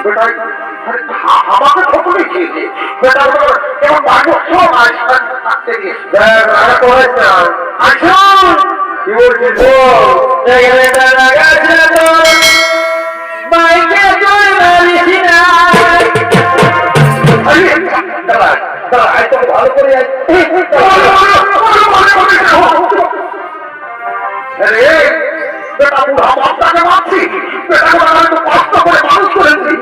বেটা আরে হা- আমাকে ঠকুনি খেয়েছে বেটা বেটা এবার সব আজ থাকতে গিয়ে দেখ, রাগ করিস না। আসুন কি বলছিস বল? লেগে বেড়া গেছে তো মাইকে তুই মারিস না দাঁড়া দাঁড়া আয় ভালো করে আরে বেটা বুড়া বাচ্চাকে মারছি বেটা বুড়া আমি তো কষ্ট করে মানুষ করেছি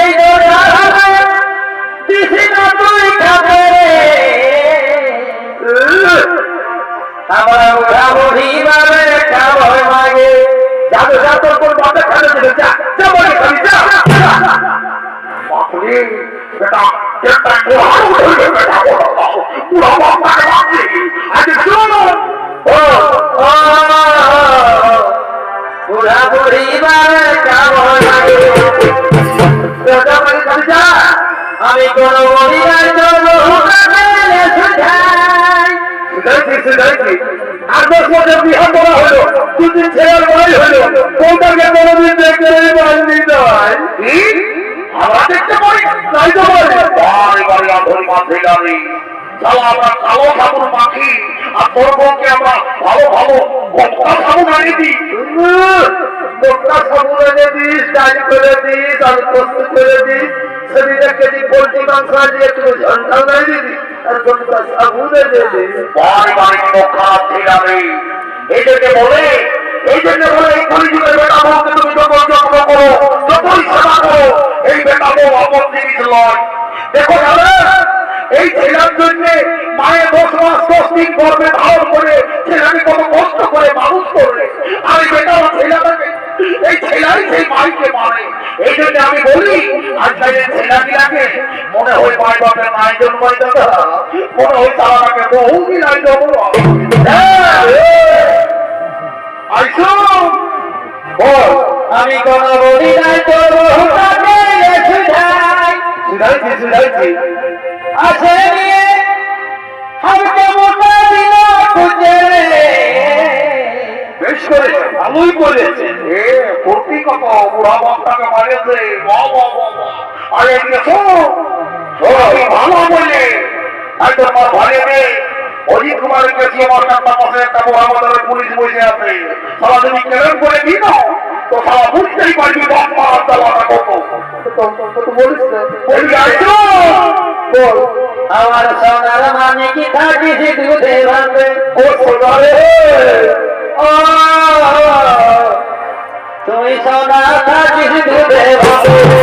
এই আমি কোন তো শুধাইছি শুধাইছি আর দশ বছর বিহার করা হলো দুদিন ছেলের বই হলো কোনটাকে কোনোদিন দেখতে পারিনি নয় আমরা দেখতে পারি তাই তো বলে বাড়ি বাড়ি আধুন মাঠে গাড়ি চলো আমরা কালো সাবুন মাখি আর তোর আমরা ভালো ভালো দিই। এনে দিস ডালি করে দিস আলু করে দিস কেজি পোলট্রি মাংস ঝন্ডা আর দিস এই জন্য বলে এই জন্য বলে এই বেটা বউকে এই বেটা আমি বলি আমি কোন বলি নাই তো বহুটা মেলে সুঝাই শুধাইছি শুধাইছি আছে নিয়ে हमको मोटा दिला तुझे বেশ করেছে ভালোই করেছে এ ফুর্তি কত বুড়া বাপটাকে মারেছে বাহ বাহ বাহ বাহ। আরে এদিকে শোন শোন, আমি ভালো বলে আর তোর মা ঘরে নেই অজিত কুমারের কাছে আমার কাছে পাশে একটা বুড়া মাদারের পুলিশ বসে আছে সারা তুমি কেলেন করে দিই না তো বুঝতেই পারবি কত বল আমার সোনার মানে কি থাকিস দুধে ভাঙবে ও সোনারে ও! তুমি সোনা থাকিস দুধে ভাঙবে